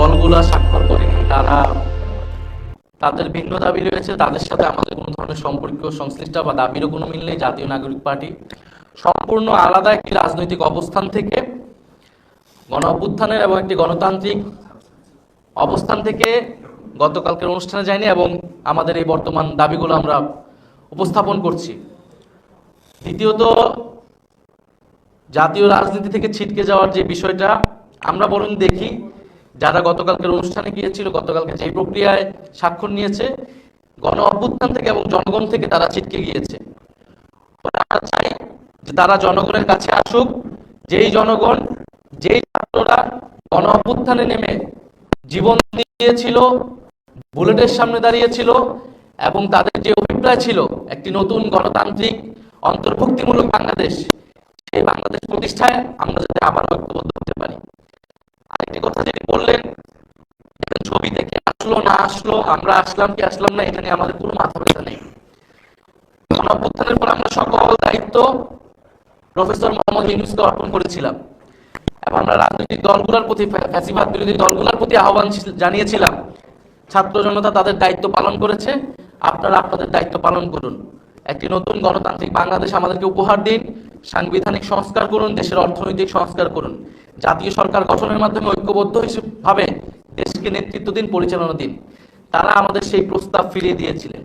দলগুলো স্বাক্ষর করেনি তারা তাদের ভিন্ন দাবি রয়েছে, তাদের সাথে আমাদের কোনো ধরনের সম্পর্ক সংশ্লিষ্ট বা দাবিরও কোনো মিল নেই, জাতীয় নাগরিক পার্টি। সম্পূর্ণ আলাদা একটি রাজনৈতিক অবস্থান থেকে, গণ অভ্যুত্থানের এবং একটি গণতান্ত্রিক অবস্থান থেকে গতকালকের অনুষ্ঠানে যায়নি এবং আমাদের এই বর্তমান দাবিগুলো আমরা উপস্থাপন করছি। দ্বিতীয়ত, জাতীয় রাজনীতি থেকে ছিটকে যাওয়ার যে বিষয়টা, আমরা বরং দেখি যারা গতকালকের অনুষ্ঠানে গিয়েছিল, গতকালকে যে প্রক্রিয়ায় স্বাক্ষর নিয়েছে, গণ অভ্যুত্থান থেকে এবং জনগণ থেকে তারা ছিটকে গিয়েছে। আমরা চাই যে তারা জনগণের কাছে আসুক, যেই জনগণ, যেই ছাত্ররা গণ অভ্যুত্থানে নেমে জীবন দিয়েছিল, বুলেটের সামনে দাঁড়িয়েছিল এবং তাদের যে অভিপ্রায় ছিল, একটি নতুন গণতান্ত্রিক অন্তর্ভুক্তিমূলক বাংলাদেশ, সেই বাংলাদেশ প্রতিষ্ঠায় আমরা যাতে আবার ঐক্যবদ্ধ হতে পারি। আরেকটি কথা যেটি বললেন ছবি থেকে আসলো, না আসলো, আমরা আসলাম কি আসলাম না আমাদের মাথা ব্যথা নেই। পর আমরা সকল দায়িত্ব প্রফেসর মোহাম্মদ ইউনুসকে অর্পণ করেছিলাম। এবং আমরা রাজনৈতিক দলগুলোর প্রতি ফ্যাসিবাদ বিরোধী দলগুলোর প্রতি আহ্বান জানিয়েছিলাম, ছাত্র জনতা তাদের দায়িত্ব পালন করেছে, আপনারা আপনাদের দায়িত্ব পালন করুন। একটি নতুন গণতান্ত্রিক বাংলাদেশ আমাদেরকে উপহার দিন সাংবিধানিক সংস্কার করুন, দেশের অর্থনৈতিক সংস্কার করুন। জাতীয় সরকার গঠনের মাধ্যমে ঐক্যবদ্ধ হিসেবে দেশকে নেতৃত্ব দিন, পরিচালনা দিন। তারা আমাদের সেই প্রস্তাব ফিরিয়ে দিয়েছিলেন।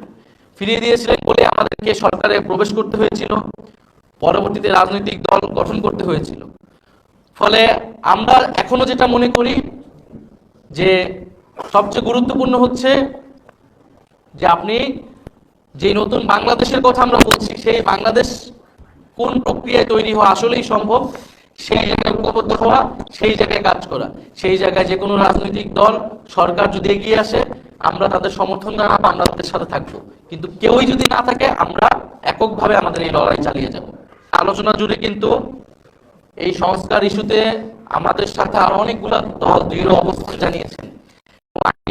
ফিরিয়ে দিয়েছিলেন বলে আমাদেরকে সরকারে প্রবেশ করতে হয়েছিল। পরবর্তীতে রাজনৈতিক দল গঠন করতে হয়েছিল। ফলে আমরা এখনও যেটা মনে করি যে সবচেয়ে গুরুত্বপূর্ণ হচ্ছে যে আপনি যে নতুন বাংলাদেশের কথা আমরা বলছি, সেই বাংলাদেশ কোন প্রক্রিয়ায় তৈরি হওয়া আসলেই সম্ভব, সেই জায়গায় ঐক্যবদ্ধ হওয়া, সেই জায়গায় কাজ করা। সেই জায়গায় যে কোনো রাজনৈতিক দল, সরকার যদি এগিয়ে আসে, আমরা তাদের সমর্থন জানাব, আমরা তাদের সাথে থাকব। কিন্তু কেউই যদি না থাকে, আমরা এককভাবে আমাদের এই লড়াই চালিয়ে যাব। আলোচনা জুড়ে কিন্তু এই সংস্কার ইস্যুতে আমাদের সাথে আরও অনেকগুলো দল দৃঢ় অবস্থান জানিয়েছেন।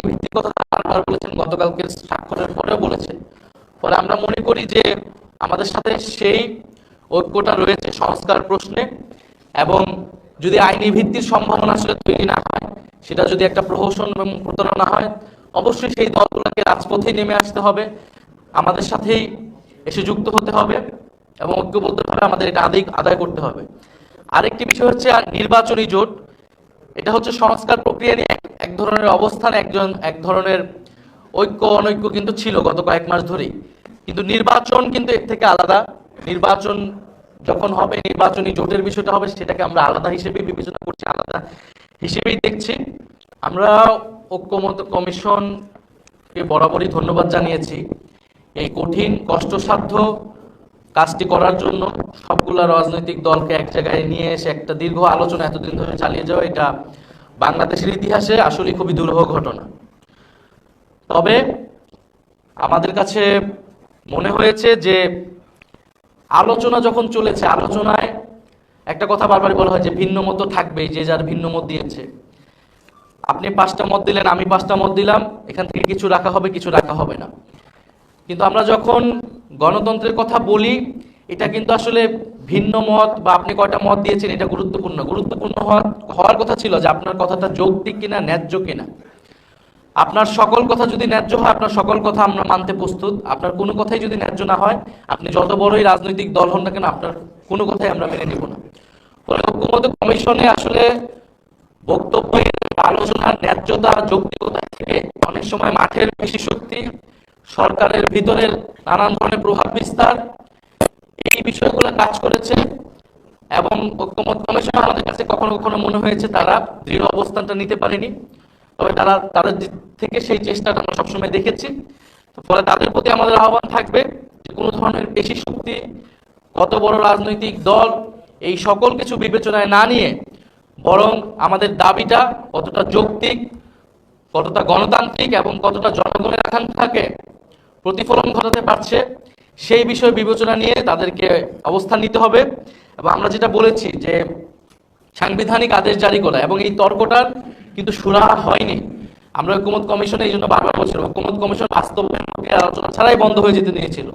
ভিত্তিক বলেছেন, গতকালকে স্বাক্ষরের পরেও বলেছেন। ফলে আমরা মনে করি যে আমাদের সাথে সেই ঐক্যটা রয়েছে সংস্কার প্রশ্নে এবং যদি আইনি ভিত্তির সম্ভাবনা আসলে তৈরি না হয়, সেটা যদি একটা প্রহসন এবং প্রতারণা হয়, অবশ্যই সেই দলগুলোকে রাজপথে নেমে আসতে হবে। আমাদের সাথেই এসে যুক্ত হতে হবে এবং ঐক্যবদ্ধভাবে আমাদের এটা আদায় আদায় করতে হবে। আরেকটি বিষয় হচ্ছে নির্বাচনী জোট। এটা হচ্ছে সংস্কার প্রক্রিয়া নিয়ে এক ধরনের অবস্থান, একজন, এক ধরনের ঐক্য, অনৈক্য কিন্তু ছিল গত কয়েক মাস ধরেই। কিন্তু নির্বাচন কিন্তু এর থেকে আলাদা। নির্বাচন যখন হবে, নির্বাচনী জোটের বিষয়টা হবে, সেটাকে আমরা আলাদা হিসেবে বিবেচনা করছি, আলাদা হিসেবেই দেখছি। আমরা ঐক্যমত কমিশনকে বরাবরই ধন্যবাদ জানিয়েছি এই কঠিন, কষ্টসাধ্য কাজটি করার জন্য। সবগুলা রাজনৈতিক দলকে এক জায়গায় নিয়ে এসে একটা দীর্ঘ আলোচনা এতদিন ধরে চালিয়ে যাওয়া, এটা বাংলাদেশের ইতিহাসে আসলে খুবই দুরূহ ঘটনা। তবে আমাদের কাছে মনে হয়েছে যে আলোচনা যখন চলেছে, আলোচনায় একটা কথা বারবার বলা হয় যে ভিন্ন মত থাকবেই, যে যার ভিন্ন মত দিয়েছে। আপনি পাঁচটা মত দিলেন, আমি পাঁচটা মত দিলাম, এখান থেকে কিছু রাখা হবে, কিছু রাখা হবে না। কিন্তু আমরা যখন গণতন্ত্রের কথা বলি, এটা কিন্তু আসলে ভিন্ন মত বা আপনি কয়টা মত দিয়েছেন, এটা গুরুত্বপূর্ণ। গুরুত্বপূর্ণ হওয়ার হওয়ার কথা ছিল যে আপনার কথাটা যৌক্তিক কিনা, ন্যায্য কিনা। আপনার সকল কথা যদি ন্যায্য হয়, আপনার সকল কথা আমরা মানতে প্রস্তুত। আপনার কোনো কথাই যদি ন্যায্য না হয়, আপনি যত বড়ই রাজনৈতিক দল হন না কেন, আপনার কোনো কথাই আমরা মেনে নিব না। ফলে ঐক্যমত কমিশনে আসলে বক্তব্যের আলোচনার ন্যায্যতা, যৌক্তিকতা থেকে অনেক সময় মাঠের বেশি শক্তি সরকারের ভিতরের নানান ধরনের প্রভাব বিস্তার, এই বিষয়গুলো কাজ করেছে এবং ঐক্যমত কমিশন আমাদের কাছে কখনো কখনো মনে হয়েছে তারা দৃঢ় অবস্থানটা নিতে পারেনি। তবে তারা তাদের থেকে সেই চেষ্টাটা আমরা সবসময় দেখেছি। ফলে তাদের প্রতি আমাদের আহ্বান থাকবে যে কোনো ধরনের বেশি শক্তি, কত বড় রাজনৈতিক দল, এই সকল কিছু বিবেচনায় না নিয়ে বরং আমাদের দাবিটা কতটা যৌক্তিক, কতটা গণতান্ত্রিক এবং কতটা জনগণের আকাঙ্ক্ষাকে প্রতিফলন ঘটাতে পারছে, সেই বিষয় বিবেচনা নিয়ে তাদেরকে অবস্থান নিতে হবে। এবং আমরা যেটা বলেছি যে সাংবিধানিক আদেশ জারি করা এবং এই তর্কটার কিন্তু সুরাহা হয়নি। আমরা ঐক্যমত কমিশনে এই জন্য বারবার বলছি, ঐক্যমত কমিশন বাস্তবায়ন প্রক্রিয়া আলোচনা ছাড়াই বন্ধ হয়ে যেতে নিয়েছিল।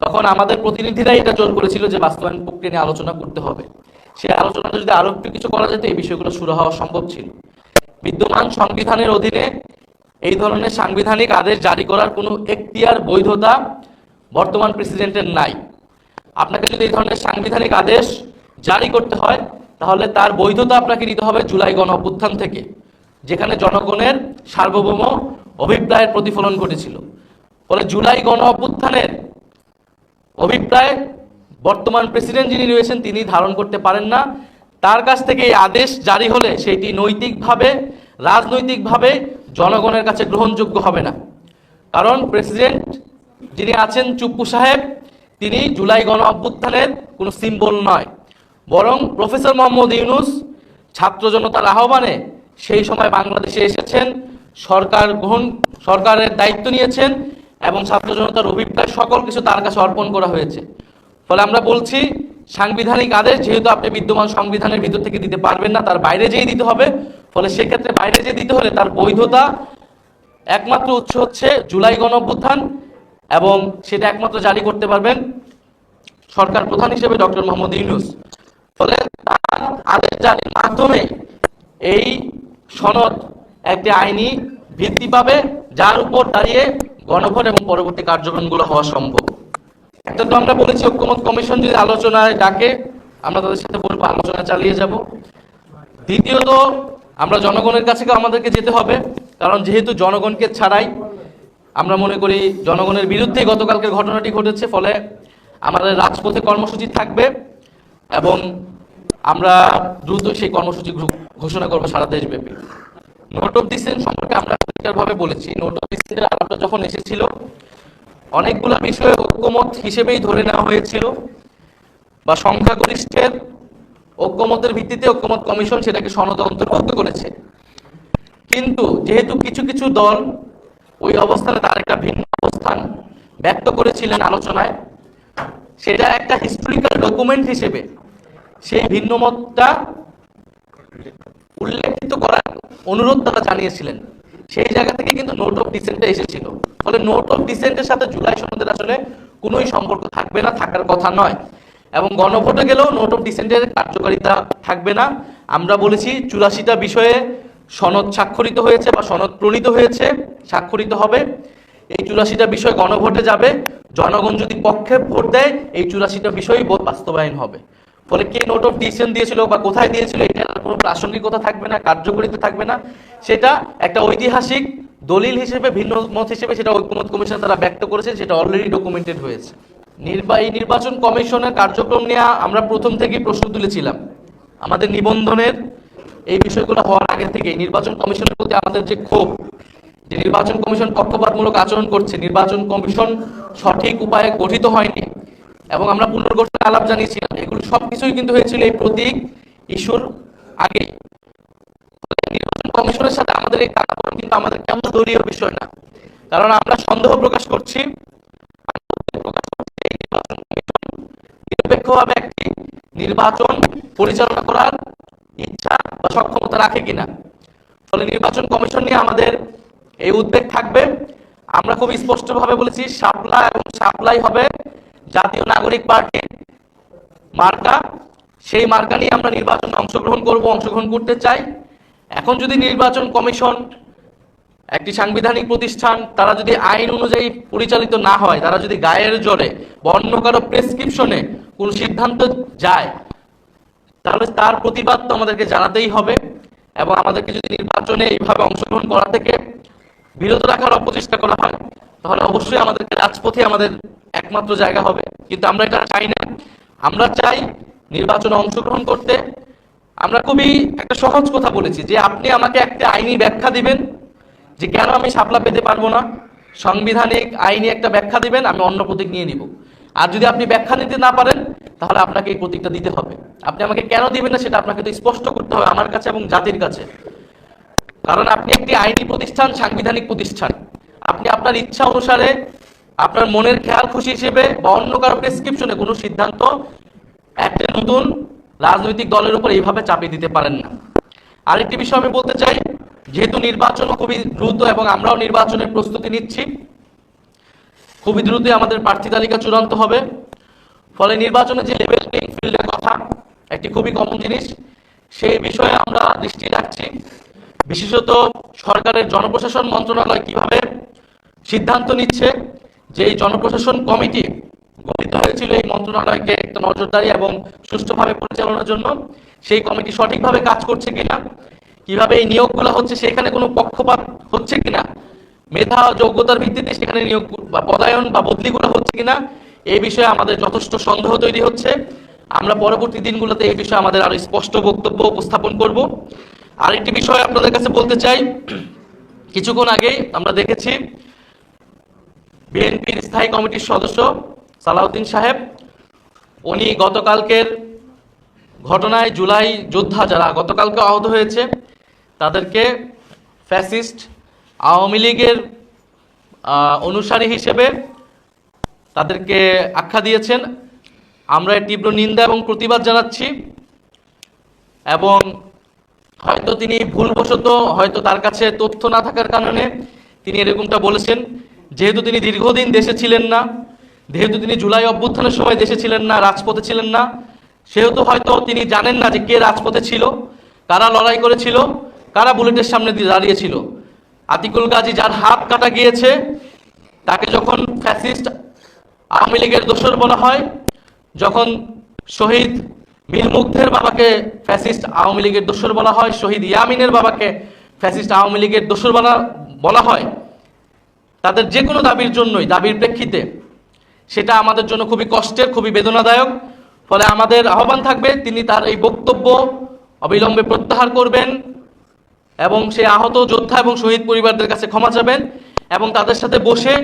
তখন আমাদের প্রতিনিধিরাই এটা জোর করেছিল যে বাস্তবায়ন প্রক্রিয়া নিয়ে আলোচনা করতে হবে। সেই আলোচনাটা যদি আরও একটু কিছু করা যেত, এই বিষয়গুলো শুরু হওয়া সম্ভব ছিল। বিদ্যমান সংবিধানের অধীনে এই ধরনের সাংবিধানিক আদেশ জারি করার কোনো এখতিয়ার, বৈধতা বর্তমান প্রেসিডেন্টের নাই। আপনাকে যদি এই ধরনের সাংবিধানিক আদেশ জারি করতে হয় তাহলে তার বৈধতা আপনাকে নিতে হবে জুলাই গণ অভ্যুত্থান থেকে, যেখানে জনগণের সার্বভৌম অভিপ্রায়ের প্রতিফলন ঘটেছিল। ফলে জুলাই গণ অভ্যুত্থানের অভিপ্রায় বর্তমান প্রেসিডেন্ট যিনি রয়েছেন, তিনি ধারণ করতে পারেন না। তার কাছ থেকে এই আদেশ জারি হলে সেটি নৈতিকভাবে, রাজনৈতিকভাবে জনগণের কাছে গ্রহণযোগ্য হবে না। কারণ প্রেসিডেন্ট যিনি আছেন চুপ্পু সাহেব, তিনি জুলাই গণ অভ্যুত্থানের কোনো সিম্বল নয়। বরং প্রফেসর মোহাম্মদ ইউনুস ছাত্র জনতার আহ্বানে সেই সময় বাংলাদেশে এসেছেন, সরকার গ্রহণ, সরকারের দায়িত্ব নিয়েছেন এবং ছাত্র জনতার অভিপ্রায়, সকল কিছু তার কাছে অর্পণ করা হয়েছে। ফলে আমরা বলছি, সাংবিধানিক আদেশ যেহেতু আপনি বিদ্যমান সংবিধানের ভিতর থেকে দিতে পারবেন না, তার বাইরে যেয়ে দিতে হবে, ফলে সেক্ষেত্রে বাইরে যেয়ে দিতে হলে তার বৈধতা একমাত্র উৎস হচ্ছে জুলাই গণ এবং সেটা একমাত্র জারি করতে পারবেন সরকার প্রধান হিসেবে ডক্টর মোহাম্মদ ইউনুস। ফলে তার আদেশ জারির মাধ্যমে এই সনদ একটি আইনি ভিত্তি পাবে, যার উপর দাঁড়িয়ে গণভোট এবং পরবর্তী কার্যক্রমগুলো হওয়া সম্ভব। একটা তো আমরা বলেছি, ঐক্যমত কমিশন যদি আলোচনায় ডাকে, আমরা তাদের সাথে বলব আলোচনা চালিয়ে যাব। দ্বিতীয়ত, আমরা জনগণের কাছে আমাদেরকে যেতে হবে, কারণ যেহেতু জনগণকে ছাড়াই, আমরা মনে করি জনগণের বিরুদ্ধে গতকালকের ঘটনাটি ঘটেছে, ফলে আমাদের রাজপথে কর্মসূচি থাকবে। এবং আমরা দ্রুত সেই কর্মসূচি ঘোষণা করব সারা দেশব্যাপী। নোট অফ ডিসেন্ট সম্পর্কে আমরা পরিষ্কারভাবে বলেছি। নোট অফ ডিসেন্টের আলাপটা যখন এসেছিল, অনেকগুলো বিষয়ে ঐক্যমত হিসেবেই ধরে নেওয়া হয়েছিল বা সংখ্যাগরিষ্ঠের ঐক্যমতের ভিত্তিতে ঐক্যমত কমিশন সেটাকে সনদ অন্তর্ভুক্ত করেছে। কিন্তু যেহেতু কিছু কিছু দল ওই অবস্থানে তার একটা ভিন্ন অবস্থান ব্যক্ত করেছিলেন আলোচনায় সেটা একটা হিস্টোরিক্যাল ডকুমেন্ট হিসেবে। সেই ভিন্ন মতটা উল্লেখিত করার অনুরোধ তারা জানিয়েছিলেন। সেই জায়গা থেকে কিন্তু নোট অফ ডিসেন্টটা এসেছিল। ফলে নোট অফ ডিসেন্টের সাথে জুলাই সনদের আসলে কোনোই সম্পর্ক থাকবে না, থাকার কথা নয়। এবং গণভোটে গেলেও নোট অফ ডিসেন্টের কার্যকারিতা থাকবে না। আমরা বলেছি চুরাশিটা বিষয়ে সনদ স্বাক্ষরিত হয়েছে বা সনদ প্রণীত হয়েছে, স্বাক্ষরিত হবে। এই চুরাশিটা বিষয় গণভোটে যাবে। জনগণ যদি পক্ষে ভোট দেয়, এই চুরাশিটা বিষয়ই বাস্তবায়ন হবে। ফলে কে নোট অফ ডিসিশন দিয়েছিল বা কোথায় দিয়েছিল, এটা কোনো প্রাসঙ্গিকতা থাকবে না, কার্যকরিতা থাকবে না। সেটা একটা ঐতিহাসিক দলিল হিসেবে, ভিন্ন মত হিসেবে সেটা ঐক্যমত কমিশন তারা ব্যক্ত করেছে, সেটা অলরেডি ডকুমেন্টেড হয়েছে। নির্বাহী নির্বাচন কমিশনের কার্যক্রম নিয়ে আমরা প্রথম থেকেই প্রশ্ন তুলেছিলাম। আমাদের নিবন্ধনের এই বিষয়গুলো হওয়ার আগে থেকে নির্বাচন কমিশনের প্রতি আমাদের যে ক্ষোভ যে নির্বাচন কমিশন পক্ষপাতমূলক আচরণ করছে, নির্বাচন কমিশন সঠিক উপায়ে গঠিত হয়নি। এবং আমরা পুনর্গঠনের আলাপ জানিয়েছিলাম এগুলো সবকিছুই কিন্তু হয়েছিল এই প্রতীক ইস্যুর আগে। নির্বাচন কমিশনের সাথে আমাদের এই টানাপোড়েন কিন্তু আমাদের কেমন দলীয় বিষয় না। কারণ আমরা সন্দেহ প্রকাশ করছি নিরপেক্ষভাবে একটি নির্বাচন পরিচালনা করার ইচ্ছা বা সক্ষমতা রাখে কিনা। ফলে নির্বাচন কমিশন নিয়ে আমাদের এই উদ্বেগ থাকবে। আমরা খুব স্পষ্টভাবে বলেছি সাপলা এবং সাপ্লাই হবে জাতীয় নাগরিক পার্টির মার্কা। সেই মার্কা নিয়ে আমরা নির্বাচনে অংশগ্রহণ করব, অংশগ্রহণ করতে চাই। এখন যদি নির্বাচন কমিশন একটি সাংবিধানিক প্রতিষ্ঠান, তারা যদি আইন অনুযায়ী পরিচালিত না হয়, তারা যদি গায়ের জোরে বা অন্য কারও প্রেসক্রিপশনে কোন সিদ্ধান্ত যায়, তাহলে তার প্রতিবাদ তো আমাদেরকে জানাতেই হবে। এবং আমাদেরকে যদি নির্বাচনে এইভাবে অংশগ্রহণ করা থেকে বিরত রাখার অপচেষ্টা করা হয়, তাহলে অবশ্যই আমাদেরকে রাজপথে আমাদের একমাত্র জায়গা হবে। কিন্তু আমরা এটা চাই না। আমরা চাই নির্বাচনে অংশগ্রহণ করতে। আমরা খুবই একটা সহজ কথা বলেছি যে আপনি আমাকে একটা আইনি ব্যাখ্যা দিবেন যে কেন আমি সাপলা পেতে পারব না। সাংবিধানিক আইনি একটা ব্যাখ্যা দিবেন, আমি অন্য প্রতীক নিয়ে নিব। আর যদি আপনি ব্যাখ্যা দিতে না পারেন, তাহলে আপনাকে এই প্রতীকটা দিতে হবে। আপনি আমাকে কেন দিবেন না, সেটা আপনাকে তো স্পষ্ট করতে হবে আমার কাছে এবং জাতির কাছে। কারণ আপনি একটি আইনি প্রতিষ্ঠান, সাংবিধানিক প্রতিষ্ঠান। আপনি আপনার ইচ্ছা অনুসারে আপনার মনের খেয়াল খুশি হিসেবে বা অন্য কারও প্রেসক্রিপশনে কোনো সিদ্ধান্ত একটা নতুন রাজনৈতিক দলের উপর এইভাবে চাপিয়ে দিতে পারেন না। আরেকটি বিষয় আমি বলতে চাই, যেহেতু নির্বাচন খুবই দ্রুত এবং আমরাও নির্বাচনের প্রস্তুতি নিচ্ছি, খুবই দ্রুতই আমাদের প্রার্থী তালিকা চূড়ান্ত হবে। ফলে নির্বাচনে যে লেভেল প্লেইং ফিল্ডের কথা, একটি খুবই কমন জিনিস, সেই বিষয়ে আমরা দৃষ্টি রাখছি। বিশেষত সরকারের জনপ্রশাসন মন্ত্রণালয় কীভাবে সিদ্ধান্ত নিচ্ছে যে এই জনপ্রশাসন কমিটি গঠিত হয়েছিল এই মন্ত্রণালয়কে একটা নজরদারি এবং সুষ্ঠুভাবে পরিচালনার জন্য, সেই কমিটি সঠিকভাবে কাজ করছে কিনা, কীভাবে এই নিয়োগগুলো হচ্ছে, সেখানে কোনো পক্ষপাত হচ্ছে কিনা, মেধা যোগ্যতার ভিত্তিতে সেখানে নিয়োগ বা পদায়ন বা বদলিগুলো হচ্ছে কিনা এই বিষয়ে আমাদের যথেষ্ট সন্দেহ তৈরি হচ্ছে। আমরা পরবর্তী দিনগুলোতে এই বিষয়ে আমাদের আরও স্পষ্ট বক্তব্য উপস্থাপন করব। আরেকটি বিষয় আপনাদের কাছে বলতে চাই। কিছুক্ষণ আগেই আমরা দেখেছি বিএনপির স্থায়ী কমিটির সদস্য সালাউদ্দিন সাহেব। উনি গতকালকের ঘটনায় জুলাই যোদ্ধা যারা গতকালকে আহত হয়েছে, তাদেরকে ফ্যাসিস্ট আওয়ামী লীগের অনুসারী হিসেবে তাদেরকে আখ্যা দিয়েছেন। আমরা তীব্র নিন্দা এবং প্রতিবাদ জানাচ্ছি এবং হয়তো তিনি ভুলবশত হয়তো তার কাছে তথ্য না থাকার কারণে তিনি এরকমটা বলেছেন। যেহেতু তিনি দীর্ঘদিন দেশে ছিলেন না, যেহেতু তিনি জুলাই অভ্যুত্থানের সময় দেশে ছিলেন না, রাজপথে ছিলেন না, সেহেতু হয়তো তিনি জানেন না যে কে রাজপথে ছিল, কারা লড়াই করেছিল, কারা বুলেটের সামনে দাঁড়িয়েছিল। আতিকুল গাজী যার হাত কাটা গিয়েছে, তাকে যখন ফ্যাসিস্ট আওয়ামী লীগের দোসর বলা হয়, যখন শহীদ মীর মুগ্ধের বাবাকে ফ্যাসিস্ট আওয়ামী লীগের দোসর বলা হয়, শহীদ ইয়ামিনের বাবাকে ফ্যাসিস্ট আওয়ামী লীগের দোসর বলা বলা হয়। তাদের যে কোনো দাবির জন্যই, দাবির প্রেক্ষিতে। সেটা আমাদের জন্য খুবই কষ্টের, খুবই বেদনাদায়ক। ফলে আমাদের আহ্বান থাকবে, তিনি তার এই বক্তব্য অবিলম্বে প্রত্যাহার করবেন এবং সে আহত যোদ্ধা এবং শহীদ পরিবারদের কাছে ক্ষমা চাবেন। এবং তাদের সাথে বসে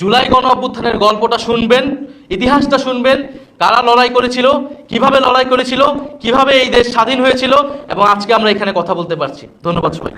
জুলাই গণ অভ্যুত্থানের গল্পটা শুনবেন, ইতিহাসটা শুনবেন, কারা লড়াই করেছিল, কীভাবে লড়াই করেছিল, কীভাবে এই দেশ স্বাধীন হয়েছিল, এবং আজকে আমরা এখানে কথা বলতে পারছি। ধন্যবাদ সবাই